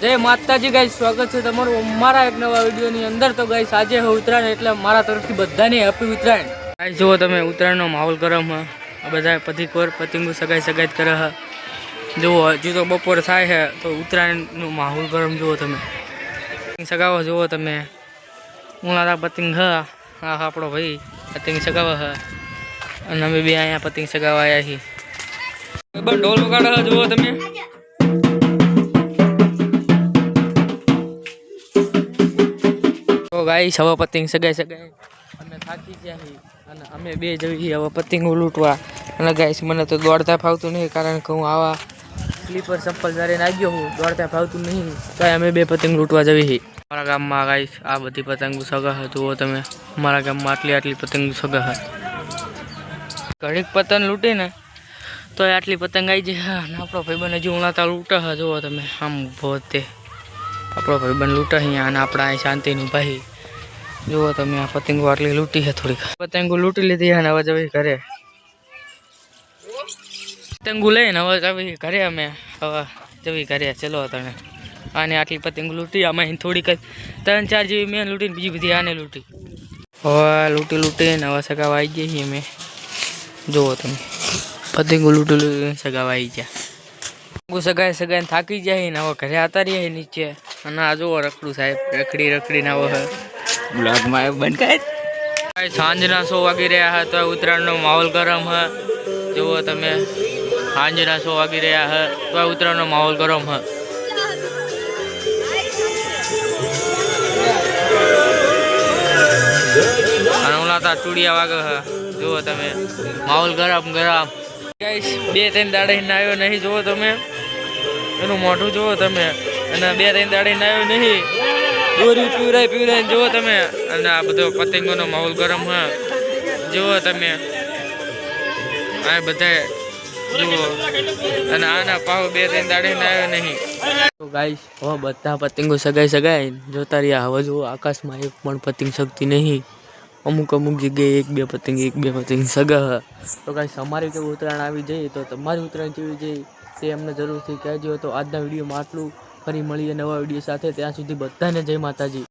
જય માતાજી ગાઈ સ્વાગત છે તમારું અમારા એક નવા વિડીયોની અંદર. તો ગાઈ આજે હું ઉત્તરાયણ, એટલે મારા તરફથી બધાને હેપી ઉત્તરાયણ. ગાઈ જુઓ તમે, ઉત્તરાયણનો માહોલ ગરમ હ. બધા પતિકોર પતિંગુ સગાઈ સગાઈ કરે હ. જુઓ, હજુ તો બપોર થાય છે તો ઉત્તરાયણનો માહોલ ગરમ, જુઓ તમે. સગાવો, જુઓ તમે. ઉનાળા પતંગ હ. હા આપણો ભાઈ પતંગ સગાવો હ. અને અમે બે અહીંયા પતંગ સગાવા આવ્યા છીએ. ઢોલ વગાડો જુઓ તમે. તો ગાઈસ, હવે પતંગ સગાઈ સગાઈ. અમે થાકી ગયા છીએ અને અમે બે જઈએ હવે પતંગ લૂંટવા અને ગાઈશ મને તો દોડતા ફાવતું નહીં, કારણ કે હું આવા સ્લીપર ચપ્પલ જ્યારે આવ્યો હું. દોડતા ફાવતું નહીં. તો અમે બે પતંગ લૂંટવા જવી મારા ગામમાં ગાઈશ આ બધી પતંગો સગા જુઓ તમે મારા ગામમાં આટલી આટલી પતંગો સગા હતી ઘડીક પતંગ લૂંટી ને તો આટલી પતંગ આવી જાય. આપણો ભાઈબંધ હજી ઉણાતા લૂંટા જુઓ તમે, આમ ઊભો તે. આપણો ભાઈબંધ લૂંટે અહીંયા અને આપણા અહીં શાંતિનું ભાઈ. જુઓ તમે આ પતંગો આટલી લૂંટી છે થોડીક. પતંગો લૂંટી લીધી અને હવે જવી ઘરે. પતંગો લઈને હવે જવી ઘરે અમે. હવે જવી ઘરે. ચલો તમે. આને આટલી પતંગ લૂંટી, આમાં થોડીક ત્રણ ચાર જેવી મેં લૂંટીને બીજી બધી આને લૂંટી. હવે લૂંટી લૂંટીને હવે સગાવા આવી છીએ અમે. જુઓ તમે. પતંગો લૂંટી લૂંટીને સગાવા આવી ગયા. પતંગો સગાઈ થાકી જાય ને હવે ઘરે આતા રહીએ નીચે. અને આ જુઓ રખડું સાહેબ, રખડી રખડીને આવો હે બ્લોગમાં બંધ કાંઈ સાંજના સો વાગી રહ્યા હતા તો ઉત્તરાયણનો માહોલ ગરમ હ. જુઓ તમે, સાંજના સો વાગી રહ્યા હે તો ઉત્તરાયણનો માહોલ ગરમ હ. અને વાગે હ. જુઓ તમે, માહોલ ગરમ ગરમ. ગાઈસ બે ત્રણ દાડે આવ્યો નહીં, જુઓ તમે. એનું મોઢું જુઓ તમે. અને બે ત્રણ દાડી આવ્યો નહીં. દોરી પીવરાય પીવરાય જુઓ તમે. અને આ બધો પતંગોનો માહોલ ગરમ હ. જુઓ તમે. આ બધા જુઓ. અને આના પાવ બે ત્રણ દાડે આવ્યો નહીં. તો ગાઈસ હવે બધા પતંગો સગાઈ સગાઈ જોતા રહ્યા. હવે જુઓ, આકાશમાં એક પણ પતંગ શકતી નહીં. અમુક અમુક જગ્યાએ એક બે પતંગ, એક બે પતંગ સગા તો કાંઈ અમારી કેવું ઉત્તરાયણ આવી જઈએ તો તમારી ઉત્તરાયણ જેવી જઈ તે અમને જરૂરથી કહેજો. તો આજના વિડીયોમાં આટલું. ફરી મળીએ નવા વીડિયો સાથે. ત્યાં સુધી બધાને જય માતાજી.